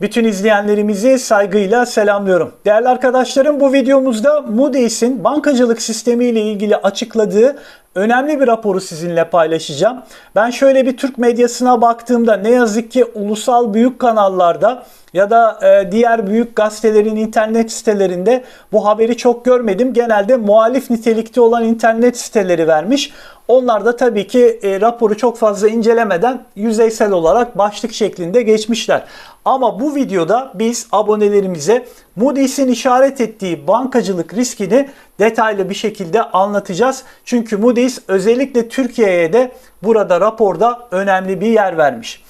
Bütün izleyenlerimizi saygıyla selamlıyorum. Değerli arkadaşlarım bu videomuzda Moody's'in bankacılık sistemi ile ilgili açıkladığı önemli bir raporu sizinle paylaşacağım. Ben şöyle bir Türk medyasına baktığımda ne yazık ki ulusal büyük kanallarda ya da e, diğer büyük gazetelerin internet sitelerinde bu haberi çok görmedim. Genelde muhalif nitelikte olan internet siteleri vermiş. Onlar da tabii ki e, raporu çok fazla incelemeden yüzeysel olarak başlık şeklinde geçmişler. Ama bu videoda biz abonelerimize Moody's'in işaret ettiği bankacılık riskini detaylı bir şekilde anlatacağız. Çünkü Moody's özellikle Türkiye'ye de burada raporda önemli bir yer vermiş.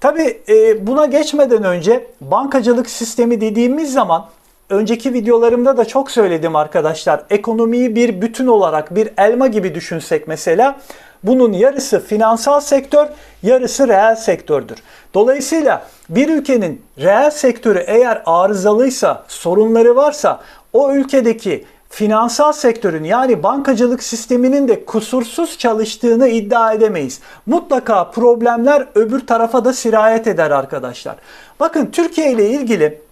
Tabii e, buna geçmeden önce bankacılık sistemi dediğimiz zaman önceki videolarımda da çok söyledim arkadaşlar. Ekonomiyi bir bütün olarak bir elma gibi düşünsek mesela bunun yarısı finansal sektör, yarısı reel sektördür. Dolayısıyla bir ülkenin reel sektörü eğer arızalıysa, sorunları varsa o ülkedeki finansal sektörün yani bankacılık sisteminin de kusursuz çalıştığını iddia edemeyiz. Mutlaka problemler öbür tarafa da sirayet eder arkadaşlar. Bakın Türkiye ile ilgili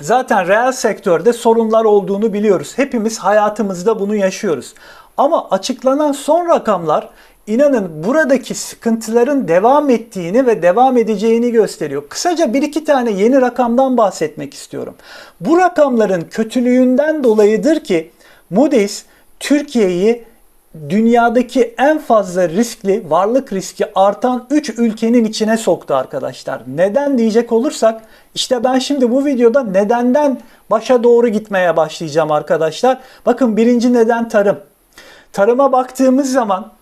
zaten reel sektörde sorunlar olduğunu biliyoruz. Hepimiz hayatımızda bunu yaşıyoruz. Ama açıklanan son rakamlar inanın buradaki sıkıntıların devam ettiğini ve devam edeceğini gösteriyor. Kısaca bir iki tane yeni rakamdan bahsetmek istiyorum. Bu rakamların kötülüğünden dolayıdır ki Moody's Türkiye'yi dünyadaki en fazla riskli, varlık riski artan 3 ülkenin içine soktu arkadaşlar. Neden diyecek olursak işte ben şimdi bu videoda nedenden başa doğru gitmeye başlayacağım arkadaşlar. Bakın birinci neden tarım. Tarıma baktığımız zaman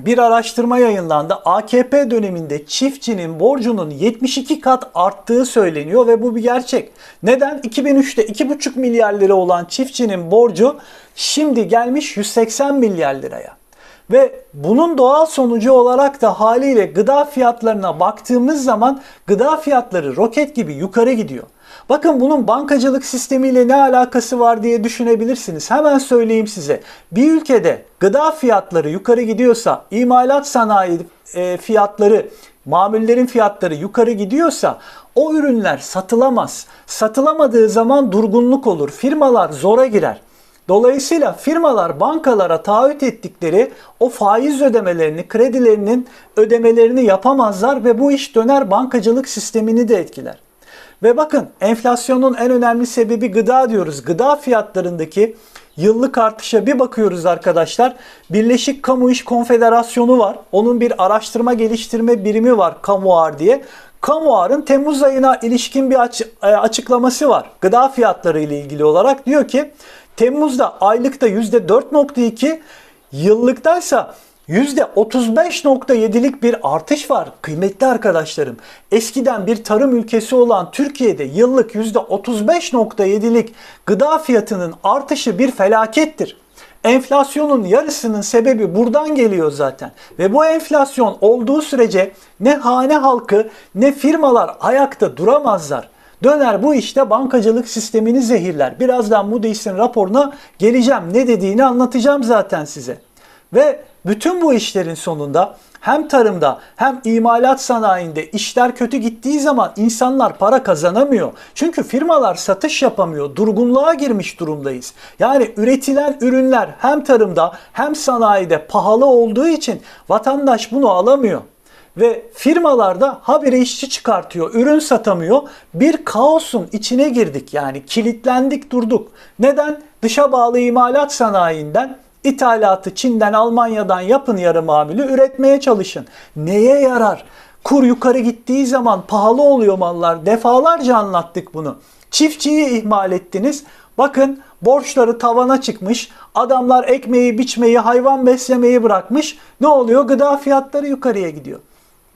bir araştırma yayınlandı. AKP döneminde çiftçinin borcunun 72 kat arttığı söyleniyor ve bu bir gerçek. Neden? 2003'te 2,5 milyar lira olan çiftçinin borcu şimdi gelmiş 180 milyar liraya. Ve bunun doğal sonucu olarak da haliyle gıda fiyatlarına baktığımız zaman gıda fiyatları roket gibi yukarı gidiyor. Bakın bunun bankacılık sistemiyle ne alakası var diye düşünebilirsiniz. Hemen söyleyeyim size. Bir ülkede gıda fiyatları yukarı gidiyorsa, imalat sanayi e, fiyatları, mamullerin fiyatları yukarı gidiyorsa o ürünler satılamaz. Satılamadığı zaman durgunluk olur. Firmalar zora girer. Dolayısıyla firmalar bankalara taahhüt ettikleri o faiz ödemelerini, kredilerinin ödemelerini yapamazlar ve bu iş döner bankacılık sistemini de etkiler. Ve bakın enflasyonun en önemli sebebi gıda diyoruz. Gıda fiyatlarındaki yıllık artışa bir bakıyoruz arkadaşlar. Birleşik Kamu İş Konfederasyonu var. Onun bir araştırma geliştirme birimi var Kamuar diye. Kamuar'ın Temmuz ayına ilişkin bir e, açıklaması var. Gıda fiyatları ile ilgili olarak diyor ki Temmuz'da aylıkta %4.2, yıllıktaysa %35.7'lik bir artış var kıymetli arkadaşlarım. Eskiden bir tarım ülkesi olan Türkiye'de yıllık %35.7'lik gıda fiyatının artışı bir felakettir. Enflasyonun yarısının sebebi buradan geliyor zaten. Ve bu enflasyon olduğu sürece ne hane halkı ne firmalar ayakta duramazlar. Döner bu işte bankacılık sistemini zehirler. Birazdan Moody's'in raporuna geleceğim. Ne dediğini anlatacağım zaten size. Ve bütün bu işlerin sonunda hem tarımda hem imalat sanayinde işler kötü gittiği zaman insanlar para kazanamıyor. Çünkü firmalar satış yapamıyor. Durgunluğa girmiş durumdayız. Yani üretilen ürünler hem tarımda hem sanayide pahalı olduğu için vatandaş bunu alamıyor ve firmalarda habire işçi çıkartıyor, ürün satamıyor. Bir kaosun içine girdik yani kilitlendik durduk. Neden? Dışa bağlı imalat sanayinden ithalatı Çin'den, Almanya'dan yapın yarı mamülü üretmeye çalışın. Neye yarar? Kur yukarı gittiği zaman pahalı oluyor mallar. Defalarca anlattık bunu. Çiftçiyi ihmal ettiniz. Bakın borçları tavana çıkmış. Adamlar ekmeği, biçmeyi, hayvan beslemeyi bırakmış. Ne oluyor? Gıda fiyatları yukarıya gidiyor.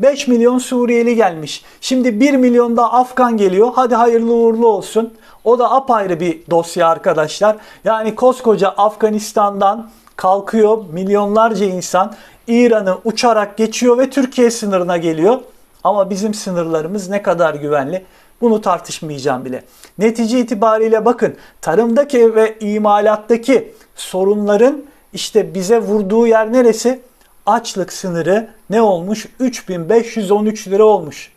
5 milyon Suriyeli gelmiş. Şimdi 1 milyon da Afgan geliyor. Hadi hayırlı uğurlu olsun. O da apayrı bir dosya arkadaşlar. Yani koskoca Afganistan'dan kalkıyor milyonlarca insan İran'ı uçarak geçiyor ve Türkiye sınırına geliyor. Ama bizim sınırlarımız ne kadar güvenli? Bunu tartışmayacağım bile. Netice itibariyle bakın tarımdaki ve imalattaki sorunların işte bize vurduğu yer neresi? Açlık sınırı ne olmuş? 3513 lira olmuş.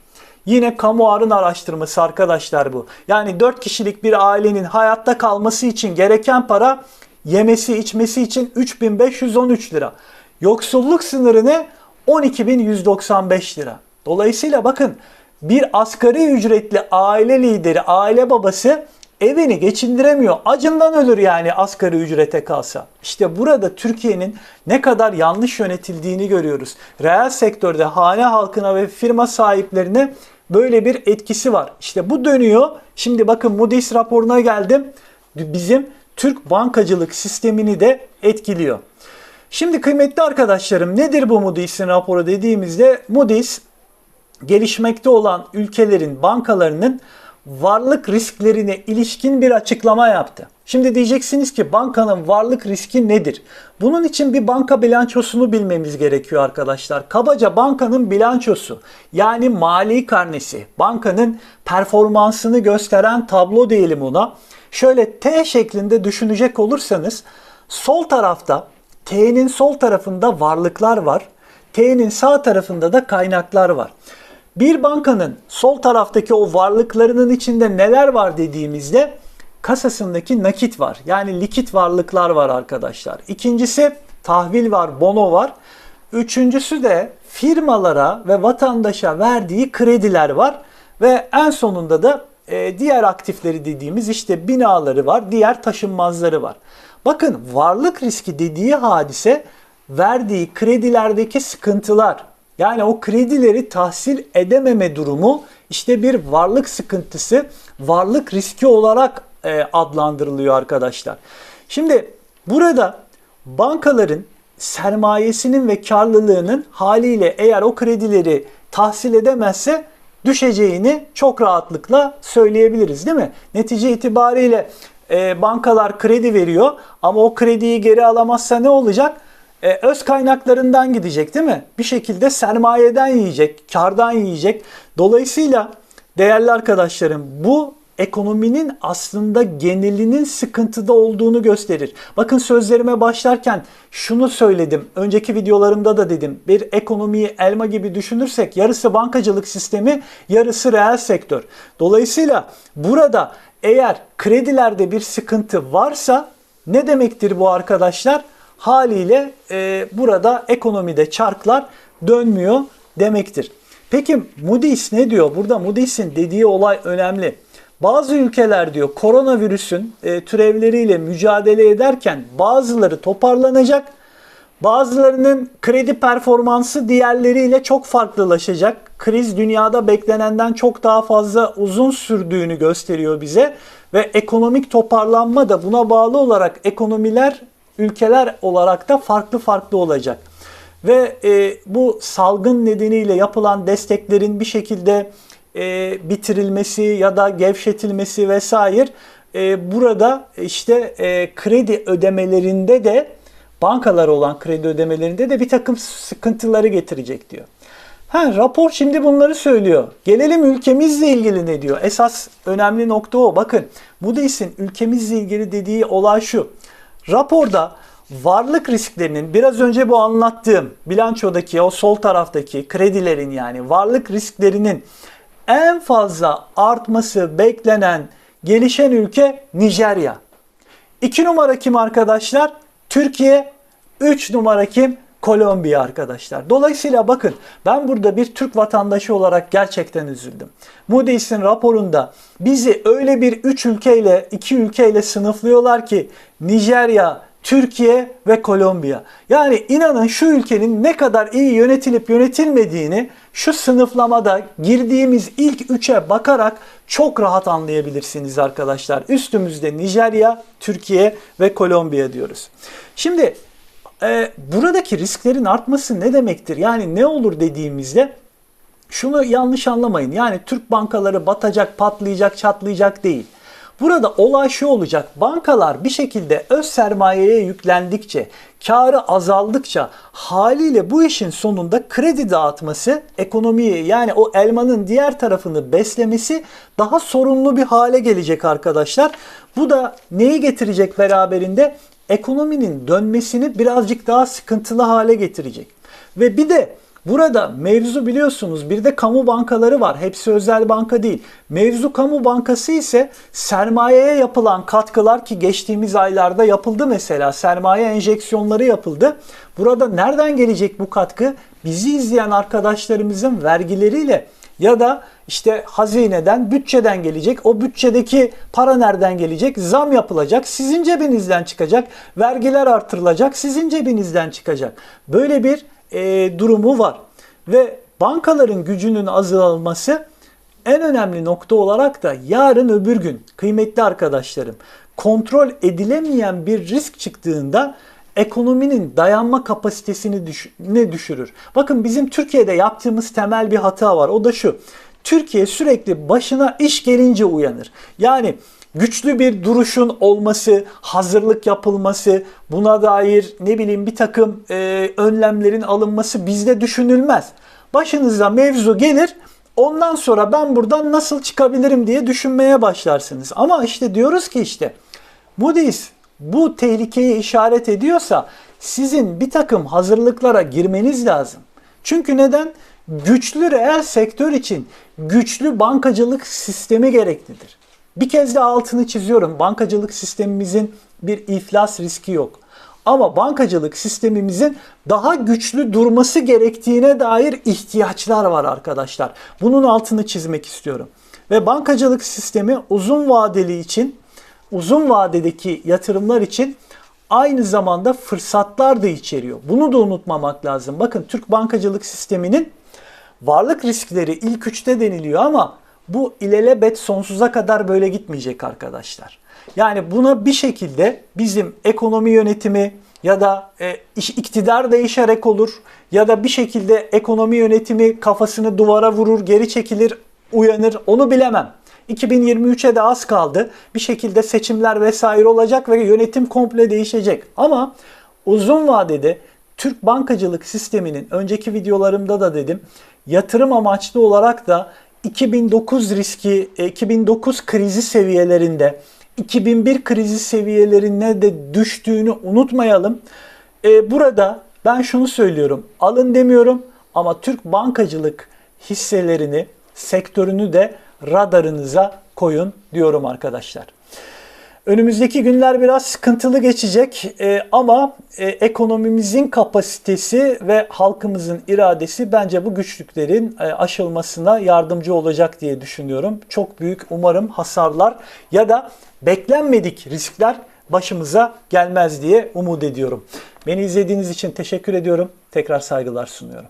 Yine kamuarın araştırması arkadaşlar bu. Yani 4 kişilik bir ailenin hayatta kalması için gereken para yemesi içmesi için 3513 lira. Yoksulluk sınırı ne? 12195 lira. Dolayısıyla bakın bir asgari ücretli aile lideri, aile babası evini geçindiremiyor. Acından ölür yani asgari ücrete kalsa. İşte burada Türkiye'nin ne kadar yanlış yönetildiğini görüyoruz. Reel sektörde hane halkına ve firma sahiplerine böyle bir etkisi var. İşte bu dönüyor. Şimdi bakın Moody's raporuna geldim. Bizim Türk bankacılık sistemini de etkiliyor. Şimdi kıymetli arkadaşlarım nedir bu Moody's'in raporu dediğimizde Moody's gelişmekte olan ülkelerin bankalarının varlık risklerine ilişkin bir açıklama yaptı. Şimdi diyeceksiniz ki bankanın varlık riski nedir? Bunun için bir banka bilançosunu bilmemiz gerekiyor arkadaşlar. Kabaca bankanın bilançosu yani mali karnesi, bankanın performansını gösteren tablo diyelim ona. Şöyle T şeklinde düşünecek olursanız sol tarafta T'nin sol tarafında varlıklar var. T'nin sağ tarafında da kaynaklar var. Bir bankanın sol taraftaki o varlıklarının içinde neler var dediğimizde kasasındaki nakit var. Yani likit varlıklar var arkadaşlar. İkincisi tahvil var, bono var. Üçüncüsü de firmalara ve vatandaşa verdiği krediler var. Ve en sonunda da e, diğer aktifleri dediğimiz işte binaları var, diğer taşınmazları var. Bakın varlık riski dediği hadise verdiği kredilerdeki sıkıntılar. Yani o kredileri tahsil edememe durumu işte bir varlık sıkıntısı, varlık riski olarak e, adlandırılıyor arkadaşlar. Şimdi burada bankaların sermayesinin ve karlılığının haliyle eğer o kredileri tahsil edemezse düşeceğini çok rahatlıkla söyleyebiliriz değil mi? Netice itibariyle e, bankalar kredi veriyor ama o krediyi geri alamazsa ne olacak? E, öz kaynaklarından gidecek değil mi? Bir şekilde sermayeden yiyecek, kardan yiyecek. Dolayısıyla değerli arkadaşlarım bu ekonominin aslında genelinin sıkıntıda olduğunu gösterir. Bakın sözlerime başlarken şunu söyledim. Önceki videolarımda da dedim. Bir ekonomiyi elma gibi düşünürsek yarısı bankacılık sistemi, yarısı reel sektör. Dolayısıyla burada eğer kredilerde bir sıkıntı varsa ne demektir bu arkadaşlar? Haliyle e, burada ekonomide çarklar dönmüyor demektir. Peki Moody's ne diyor? Burada Moody's'in dediği olay önemli. Bazı ülkeler diyor koronavirüsün e, türevleriyle mücadele ederken bazıları toparlanacak, bazılarının kredi performansı diğerleriyle çok farklılaşacak. Kriz dünyada beklenenden çok daha fazla uzun sürdüğünü gösteriyor bize ve ekonomik toparlanma da buna bağlı olarak ekonomiler ülkeler olarak da farklı farklı olacak. Ve e, bu salgın nedeniyle yapılan desteklerin bir şekilde e, bitirilmesi ya da gevşetilmesi vesaire e, burada işte e, kredi ödemelerinde de bankalar olan kredi ödemelerinde de bir takım sıkıntıları getirecek diyor. Ha, rapor şimdi bunları söylüyor. Gelelim ülkemizle ilgili ne diyor? Esas önemli nokta o. Bakın Moody's'in ülkemizle ilgili dediği olay şu. Raporda varlık risklerinin biraz önce bu anlattığım bilançodaki o sol taraftaki kredilerin yani varlık risklerinin en fazla artması beklenen gelişen ülke Nijerya. 2 numara kim arkadaşlar? Türkiye. 3 numara kim? Kolombiya arkadaşlar. Dolayısıyla bakın ben burada bir Türk vatandaşı olarak gerçekten üzüldüm. Moody's'in raporunda bizi öyle bir 3 ülkeyle 2 ülkeyle sınıflıyorlar ki Nijerya, Türkiye ve Kolombiya. Yani inanın şu ülkenin ne kadar iyi yönetilip yönetilmediğini şu sınıflamada girdiğimiz ilk üçe bakarak çok rahat anlayabilirsiniz arkadaşlar. Üstümüzde Nijerya, Türkiye ve Kolombiya diyoruz. Şimdi e, buradaki risklerin artması ne demektir? Yani ne olur dediğimizde şunu yanlış anlamayın. Yani Türk bankaları batacak, patlayacak, çatlayacak değil. Burada olay şu olacak. Bankalar bir şekilde öz sermayeye yüklendikçe, karı azaldıkça haliyle bu işin sonunda kredi dağıtması ekonomiyi yani o elmanın diğer tarafını beslemesi daha sorumlu bir hale gelecek arkadaşlar. Bu da neyi getirecek beraberinde? Ekonominin dönmesini birazcık daha sıkıntılı hale getirecek. Ve bir de Burada mevzu biliyorsunuz bir de kamu bankaları var. Hepsi özel banka değil. Mevzu kamu bankası ise sermayeye yapılan katkılar ki geçtiğimiz aylarda yapıldı mesela. Sermaye enjeksiyonları yapıldı. Burada nereden gelecek bu katkı? Bizi izleyen arkadaşlarımızın vergileriyle ya da işte hazineden, bütçeden gelecek. O bütçedeki para nereden gelecek? Zam yapılacak, sizin cebinizden çıkacak. Vergiler artırılacak, sizin cebinizden çıkacak. Böyle bir e, durumu var. Ve bankaların gücünün azalması en önemli nokta olarak da yarın öbür gün kıymetli arkadaşlarım kontrol edilemeyen bir risk çıktığında ekonominin dayanma kapasitesini düş ne düşürür. Bakın bizim Türkiye'de yaptığımız temel bir hata var. O da şu. Türkiye sürekli başına iş gelince uyanır. Yani güçlü bir duruşun olması, hazırlık yapılması, buna dair ne bileyim bir takım e, önlemlerin alınması bizde düşünülmez. Başınıza mevzu gelir, ondan sonra ben buradan nasıl çıkabilirim diye düşünmeye başlarsınız. Ama işte diyoruz ki işte Moody's bu tehlikeyi işaret ediyorsa sizin bir takım hazırlıklara girmeniz lazım. Çünkü neden? Güçlü reel sektör için güçlü bankacılık sistemi gereklidir. Bir kez de altını çiziyorum. Bankacılık sistemimizin bir iflas riski yok. Ama bankacılık sistemimizin daha güçlü durması gerektiğine dair ihtiyaçlar var arkadaşlar. Bunun altını çizmek istiyorum. Ve bankacılık sistemi uzun vadeli için, uzun vadedeki yatırımlar için aynı zamanda fırsatlar da içeriyor. Bunu da unutmamak lazım. Bakın Türk bankacılık sisteminin varlık riskleri ilk üçte deniliyor ama bu ilelebet sonsuza kadar böyle gitmeyecek arkadaşlar. Yani buna bir şekilde bizim ekonomi yönetimi ya da e, iktidar değişerek olur ya da bir şekilde ekonomi yönetimi kafasını duvara vurur, geri çekilir, uyanır onu bilemem. 2023'e de az kaldı. Bir şekilde seçimler vesaire olacak ve yönetim komple değişecek. Ama uzun vadede Türk bankacılık sisteminin önceki videolarımda da dedim yatırım amaçlı olarak da 2009 riski, 2009 krizi seviyelerinde 2001 krizi seviyelerine de düştüğünü unutmayalım. Ee, burada ben şunu söylüyorum. Alın demiyorum ama Türk bankacılık hisselerini, sektörünü de radarınıza koyun diyorum arkadaşlar. Önümüzdeki günler biraz sıkıntılı geçecek e, ama e, ekonomimizin kapasitesi ve halkımızın iradesi bence bu güçlüklerin e, aşılmasına yardımcı olacak diye düşünüyorum. Çok büyük umarım hasarlar ya da beklenmedik riskler başımıza gelmez diye umut ediyorum. Beni izlediğiniz için teşekkür ediyorum. Tekrar saygılar sunuyorum.